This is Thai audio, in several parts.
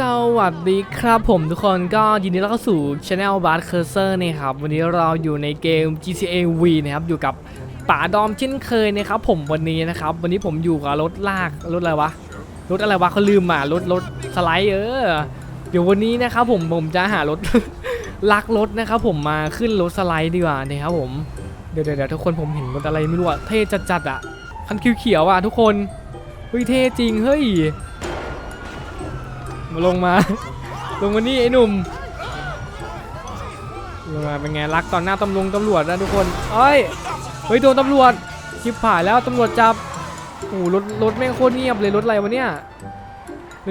สวัสดีครับผมทุกคนก็ยินดีต้อนรับเข้าสู่ Channel b a r Cursor นะครับ วันนี้เราอยู่ในเกม GTA V นะครับ อยู่กับป๋าดอมเช่นเคยนะครับ ผมวันนี้นะครับ วันนี้ผมอยู่กับรถลากรถอะไรวะ รถอะไรวะเขาลืมอะรถรถสไลด์เออ เดี๋ยววันนี้นะครับผมผมจะหารถลักรถนะครับผมมาขึ้นรถสไลด์ดีกว่านะครับผม เดี๋ยวเดี๋ยวทุกคนผมเห็นรถอะไรไม่รู้อะเท่จัดๆอะคันเขียวๆอะทุกคนเฮ้ยเท่จริงเฮ้ย มาลงมา ลงมานี่ไอ้หนุ่มลงมาเป็นไงรักตอนหน้าตำรวจตำรวจนะทุกคนเอ้ยเฮ้ยโดนตำรวจชิบผ่ายแล้วตำรวจจับโอ้โหรถรถแม่งโคตรเงียบเลยรถอะไรวะเนี่ย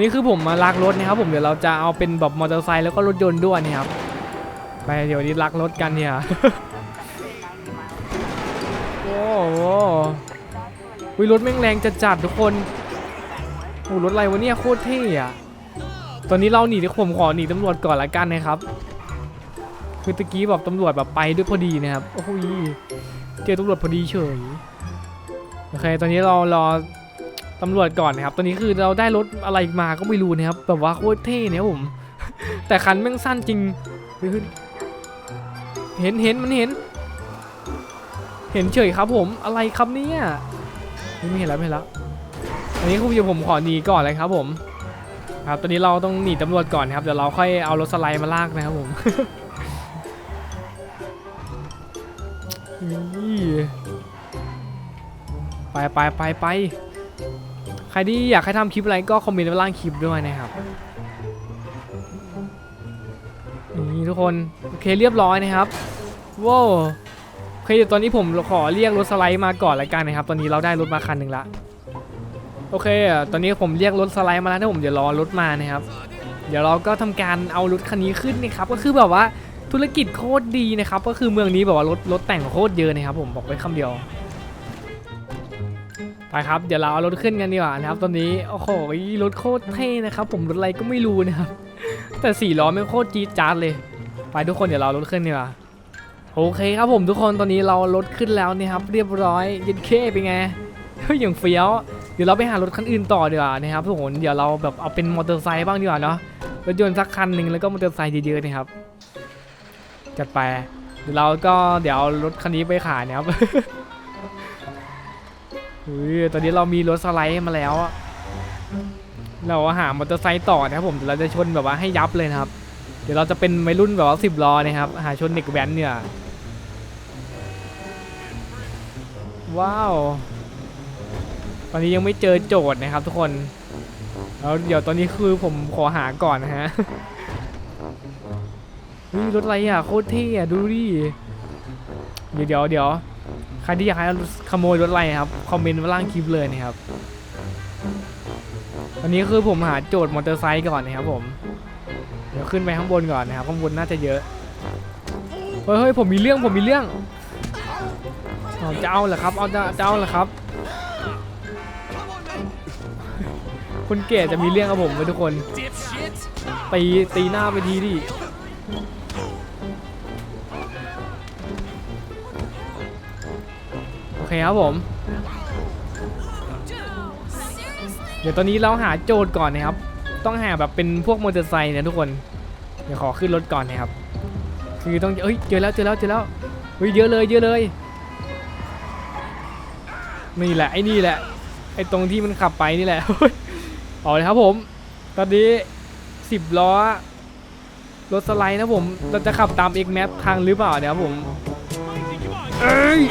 นี่คือผมมาลักรถนะครับผมเดี๋ยวเราจะเอาเป็นแบบมอเตอร์ไซค์แล้วก็รถยนต์ด้วยนะครับไปเดี๋ยวนี้ลักรถกันเนี่ยโอ้โหวิรถแม่งแรงจัดจัดทุกคนโอ้รถอะไรวะเนี่ยโคตรเท่อะ ตอนนี้เราหนีเดี๋ยวผมขอหนีตำรวจก่อนละกันนะครับ คือตะกี้แบบตำรวจแบบไปด้วยพอดีนะครับโอ้โหยเจอตำรวจพอดีเฉยโอเคตอนนี้เรารอตำรวจก่อนนะครับ ตอนนี้คือเราได้รถอะไรมาก็ไม่รู้นะครับแบบว่าโคตรเท่เนี่ยผม แต่คันแม่งสั้นจริงเฮ้ยเห็นเห็นมันเห็น เห็นเฉยครับผมอะไรครับเนี่ยไม่เห็นแล้วไม่เห็นแล้วอันนี้คือผมขอหนีก่อนเลยครับผม ครับ ตอนนี้เราต้องหนีตำรวจก่อนครับ เดี๋ยวเราค่อยเอารถสไลด์มาลากนะครับผมไปไปไปไป ใครที่อยากให้ทำคลิปอะไรก็คอมเมนต์ไว้ล่างคลิปด้วยนะครับนี่ทุกคน โอเคเรียบร้อยนะครับว้าวโอเคเดี๋ยวตอนนี้ผมขอเรียกรถสไลด์มาก่อนละกันนะครับ ตอนนี้เราได้รถมาคันหนึ่งละ โอเคอะตอนนี้ผมเรียกรถสไลด์มาแล้วนะผมเดี๋ยวรอรถมานะครับ เดี๋ยวเราก็ทำการเอารถคันนี้ขึ้นนะครับ ก็คือแบบว่าธุรกิจโคตรดีนะครับ ก็คือเมืองนี้แบบว่ารถรถแต่งโคตรเยอะนะครับ ผมบอกไว้คำเดียว ไปครับ เดี๋ยวเราเอารถขึ้นกันดีกว่านะครับ ตอนนี้โอ้โหรถโคตรเท่นะครับ ผมรถอะไรก็ไม่รู้นะครับ แต่สี่ล้อไม่โคตรจี๊ดจ๊าดเลย ไปทุกคนเดี๋ยวเรารถขึ้นดีกว่าโอเคครับผมทุกคนตอนนี้เรารถขึ้นแล้วเนี่ยครับ เรียบร้อยเย็นเคเป็นไงเฮ้ยอย่างเฟี้ยว เดี๋ยวเราไปหารถคันอื่นต่อดีกว่านะครับทุกคนเดี๋ยวเราแบบเอาเป็นมอเตอร์ไซค์บ้างดีกว่าเนาะรถยนต์สักคันหนึ่งแล้วก็มอเตอร์ไซค์เยอะๆนะครับจัดไปเดี๋ยวเราก็เดี๋ยวรถคันนี้ไปขายนะครับเฮ้ยตอนนี้เรามีรถสไลด์มาแล้วอะเราหามอเตอร์ไซค์ต่อนะครับผมเดี๋ยวเราจะชนแบบว่าให้ยับเลยนะครับ เดี๋ยวเราจะเป็นวัยรุ่นแบบว่าสิบล้อนะครับ หาชนเด็กแว้นเนี่ยว้าว ตอนนี้ยังไม่เจอโจทย์นะครับทุกคนแล้วเดี๋ยวตอนนี้คือผมขอหาก่อนนะฮะเฮ้ยรถอะไรอะโคตรเท่อะดูดิเดี๋ยวเดี๋ยวเดี๋ยวใครที่อยากให้ขโมยรถอะไรครับคอมเมนต์มาล่างคลิปเลยนะครับตอนนี้คือผมหาโจทย์มอเตอร์ไซค์ก่อนนะครับผมเดี๋ยวขึ้นไปข้างบนก่อนนะครับข้างบนน่าจะเยอะเฮ้ยเฮ้ยผมมีเรื่องผมมีเรื่องจะเอาเหรอครับเอาจะจะเอาเหรอครับ คนเก๋จะมีเรื่องกับผมไหมทุกคน ตีตีหน้าไปทีดิโอเคครับผม เดี๋ยวตอนนี้เราหาโจทย์ก่อนนะครับ ต้องหาแบบเป็นพวกมอเตอร์ไซค์นะทุกคน เดี๋ยวขอขึ้นรถก่อนนะครับ คือต้องเอ้ยเจอแล้วเจอแล้วเจอแล้วเฮ้ยเยอะเลยเยอะเลย นี่แหละไอ้นี่แหละไอ้ตรงที่มันขับไปนี่แหละ เอาเลยครับผม ตอนนี้สิบล้อ รถสไลด์นะผม เราจะขับตาม X Map ทางหรือเปล่าเนี่ยครับผม เอ้ย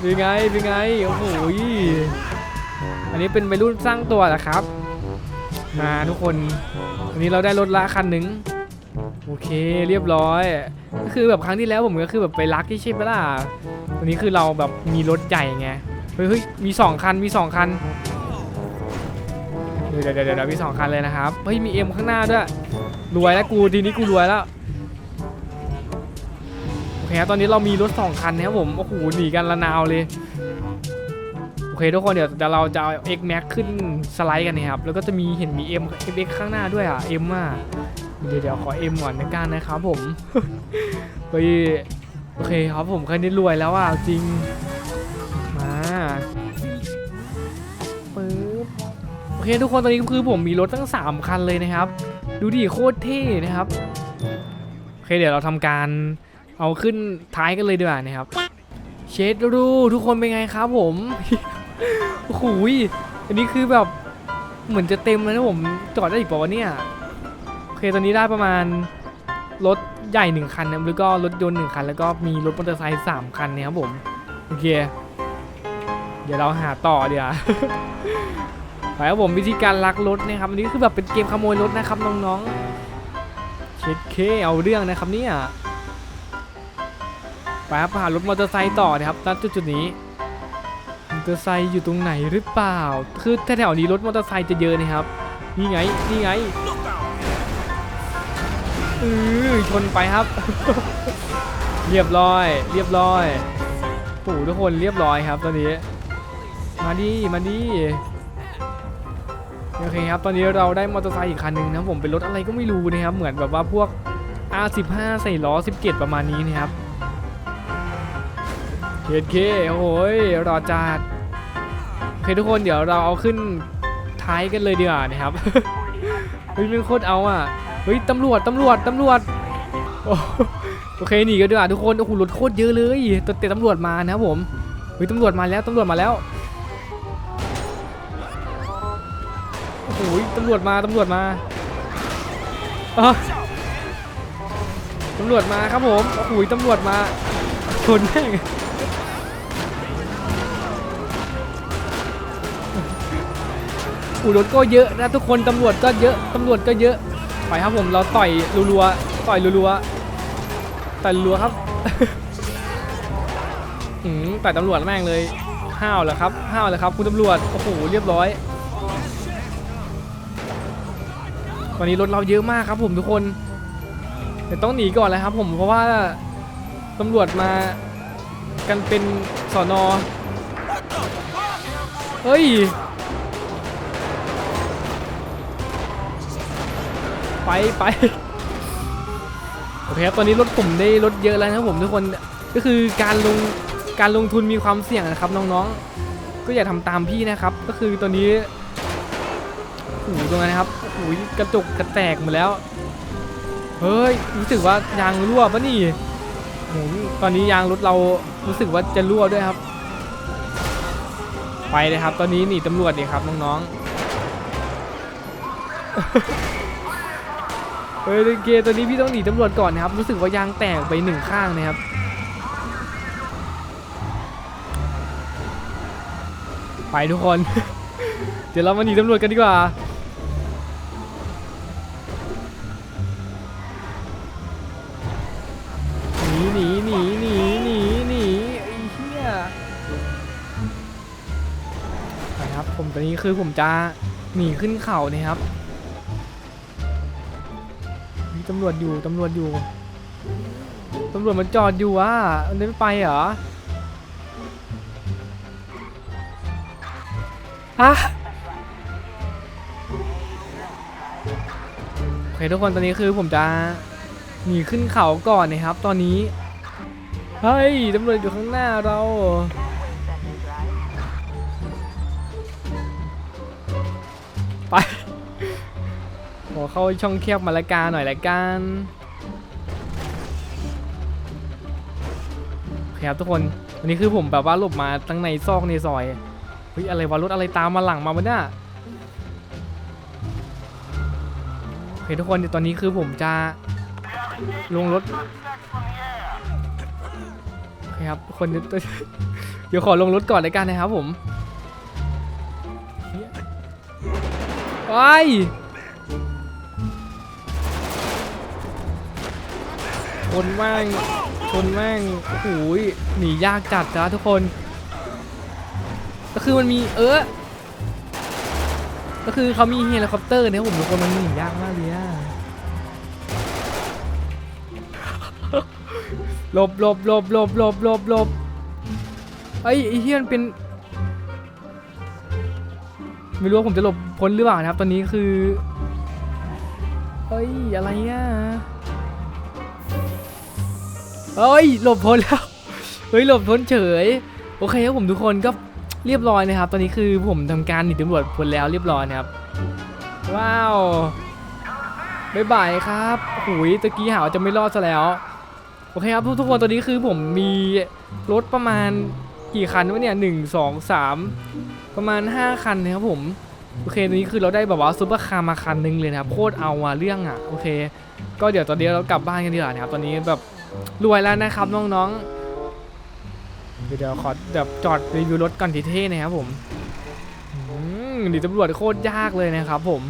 เป็นไง เป็นไง โอ้โห อันนี้เป็นวัยรุ่นสร้างตัวนะครับ มาทุกคนอันนี้เราได้รถละคันหนึ่งโอเคเรียบร้อย ก็คือแบบครั้งที่แล้วผมก็คือแบบไปลักที่ใช่ไหมล่ะวันนี้คือเราแบบมีรถใหญ่ไง เฮ้ยเฮ้ยมีสองคันมีสองคัน เดี๋ยวเดี๋ยวเดี๋ยวมีสองคันเลยนะครับเฮ้ยมีเอ็มข้างหน้าด้วยรวยแล้วกูทีนี้กูรวยแล้วโอเคครับตอนนี้เรามีรถสองคันนะครับผมโอ้โหหนีกันละนาวเลยโอเคทุกคนเดี๋ยวเดี๋ยวเราจะเอา X Max ขึ้นสไลด์กันนะครับแล้วก็จะมีเห็นมี M X ข้างหน้าด้วยอะ M อะเดี๋ยวเดี๋ยวขอ M ก่อนในการนะครับผมเฮ้ยโอเคครับผมแค่นี้รวยแล้วอะจริง โอเคทุกคนตอนนี้คือผมมีรถตั้ง 3 คันเลยนะครับ ดูดิโคตรเท่นะครับโอเคเดี๋ยวเราทำการเอาขึ้นท้ายกันเลยดีกว่านะครับ เชดรูทุกคนเป็นไงครับผมโอ้โหยอันนี้คือแบบเหมือนจะเต็มเลยนะผมจอดได้อีกป่าวะเนี่ยโอเคตอนนี้ได้ประมาณรถใหญ่หนึ่งคันนะแล้วก็รถยนต์หนึ่งคัน แล้วก็มีรถมอเตอร์ไซค์สามคันนะครับผมโอเค เดี๋ยวเราหาต่อเดี๋ยว ไปครับผมวิธีการลักรถนะครับอันนี้คือแบบเป็นเกมขโมยรถนะครับน้องๆเช็ดเคเอาเรื่องนะครับเนี่ยไปครับหารถมอเตอร์ไซค์ต่อนะครับณจุดจุดนี้มอเตอร์ไซค์อยู่ตรงไหนหรือเปล่า คือแถวๆนี้รถมอเตอร์ไซค์จะเยอะนะครับนี่ไงนี่ไงเออชนไปครับ เรียบร้อย เรียบร้อยโอ้โหทุกคนเรียบร้อยครับตอนนี้ มาดิมาดิ โอเคครับ ตอนนี้เราได้มอเตอร์ไซค์อีกคันหนึ่งนะผมเป็นรถอะไรก็ไม่รู้นะครับ เหมือนแบบว่าพวก R15 ใส่ล้อ 17 ประมาณนี้นะครับเคเคโอ้โหยรอจัดโอเคทุกคนเดี๋ยวเราเอาขึ้นท้ายกันเลยดีกว่านะครับ เฮ้ยเรื่องโคตรเอาอะ เฮ้ยตำรวจตำรวจตำรวจโอเคหนีกันดีกว่าทุกคน โอ้โหรถโคตรเยอะเลยแต่แต่ตำรวจมานะครับผม เฮ้ยตำรวจมาแล้วตำรวจมาแล้ว โอ้โหตำรวจมาตำรวจมาอตำรวจมาครับผมโอ้โหตำรวจมาชนแม่งโอ้รถก็เยอะนะทุกคนตำรวจก็เยอะตำรวจก็เยอะไปครับผมเราต่อยรัวๆต่อยรัวๆต่อยรัวครับอืมต่อยตำรวจแม่งเลยห้าวเหรอครับห้าวเหรอครับคุณตำรวจโอ้โหเรียบร้อย ตอนนี้รถเราเยอะมากครับผมทุกคนแต่ต้องหนีก่อนเลยครับ ผมเพราะว่าตำรวจมากันเป็นสอนอเฮ้ยไปไปโอเคครับตอนนี้รถผมได้รถเยอะแล้วนะครับผมทุกคนก็คือการลงการลงทุนมีความเสี่ยงนะครับน้องๆ ก็อย่าทำตามพี่นะครับ ก็คือตอนนี้ หตรงนั้นนะครับโอ้โหกระจกกระแตกหมดแล้ว เฮ้ยรู้สึกว่ายางรั่วปะนี่โอ้โหตอนนี้ยางรถเรารู้สึกว่าจะรั่วด้วยครับ ไปเลยครับ ตอนนี้หนีตำรวจดีครับน้องๆเฮ้ยเคตอนนี้พี่ต้องหนีตำรวจก่อนนะครับ รู้สึกว่ายางแตกไปหนึ่งข้างนะครับไปทุกคน เดี๋ยวเรามาหนีตำรวจกันดีกว่า ครับ ผมตอนนี้คือผมจะหนีขึ้นเขาเนี่ยครับ มีตำรวจอยู่ตำรวจอยู่ตำรวจมันจอดอยู่อะมันไม่ไปเหรออะโอเคทุกคนตอนนี้คือผมจะหนีขึ้นเขาก่อนนะครับ ตอนนี้ เฮ้ยตำรวจอยู่ข้างหน้าเรา อเข้าช่องแคบมาละกาหน่อยละกันครับทุกคนวันนี้คือผมแบบว่าหลบมาตั้งในซอกในซอยเฮ้ยอะไรวะรถอะไรตามมาหลังมาบ้าเนี่ยโอเคทุกคนเดี๋ยวตอนนี้คือผมจะลงรถโอเคครับคนเดี๋ยวขอลงรถก่อนเลยกันนะครับผมไอ้ย ชนแม่งชนแม่งโอ้โหยหนียากจัดจ้าทุกคน ก็คือมันมีเออก็คือเขามีเฮลิคอปเตอร์เนี่ยผมทุกคนมันหนียากมากเลยอะหลบหลบหลบหลบหลบหลบหลบไอ้ไอ้เฮียมันเป็น ไม่รู้ว่าผมจะหลบพ้นหรือเปล่านะครับ ตอนนี้คือเฮ้ย อะไรอะ เฮ้ยหลบพ้นแล้ว เฮ้ยหลบพ้นเฉย โอเคครับผมทุกคนก็เรียบร้อยนะครับ ตอนนี้คือผมทำการหนีตำรวจพ้นแล้วเรียบร้อยนะครับ ว้าวบายบายครับหุยตะกี้หาว่าจะไม่รอดซะแล้ว โอเคครับทุกทุกคนตอนนี้คือผมมีรถประมาณกี่คันวะเนี่ยหนึ่งสองสามประมาณ 5 คันนะครับผมโอเคตอนนี้คือเราได้แบบว่าซุปเปอร์คาร์มาคันหนึงเลยนะครับโคตรเอาอะเรื่องอะโอเค ก็เดี๋ยวตอนนี้เรากลับบ้านกันดีกว่านะครับตอนนี้แบบ รวยแล้วนะครับน้องๆ เดี๋ยวเดี๋ยวขอจอดรีวิวรถก่อนทีเท่นะครับผมอืมหนีตำรวจโคตรยากเลยนะครับผม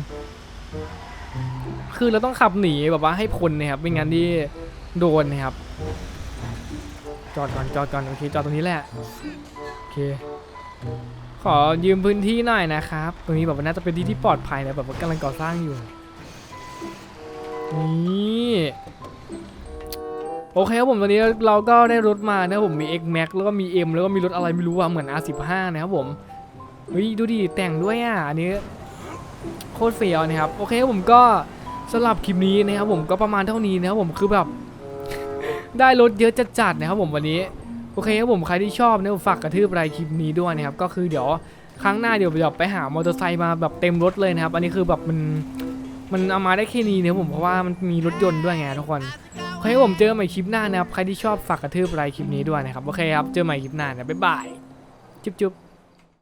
คือเราต้องขับหนีแบบว่าให้พ้นนะครับไม่งั้นที่โดนนะครับ จอดก่อนจอดก่อนโอเคจอดตรงนี้แหละโอเค ขอยืมพื้นที่หน่อยนะครับ ตรงนี้แบบว่าน่าจะเป็นที่ที่ปลอดภัยนะแบบว่ากำลังก่อสร้างอยู่ นี่ โอเคครับผมตอนนี้เราก็ได้รถมานะผมมี X Max แล้วก็มี M แล้วก็มีรถอะไรไม่รู้อะเหมือน R15 นะครับผมเฮ้ยดูดิแต่งด้วยอะอันนี้โคตรเฟี้ยวนะครับโอเคครับผมก็สำหรับคลิปนี้นะครับผมก็ประมาณเท่านี้นะครับผมคือแบบ ได้รถเยอะจัดๆนะครับผมวันนี้โอเคครับผมใครที่ชอบเนี่ยฝากกระทืบรายคลิปนี้ด้วยนะครับก็คือเดี๋ยวครั้งหน้าเดี๋ยวแบบไปหามอเตอร์ไซค์มาแบบเต็มรถเลยนะครับ อันนี้คือแบบมันมันเอามาได้แค่นี้เนี่ยผมเพราะว่ามันมีรถยนต์ด้วยไงทุกคน โอเคผมเจอใหม่คลิปหน้านะครับ ใครที่ชอบฝากกระทืบไลค์คลิปนี้ด้วยนะครับ โอเคครับ เจอใหม่คลิปหน้านะบ๊ายบาย จุ๊บจุ๊บ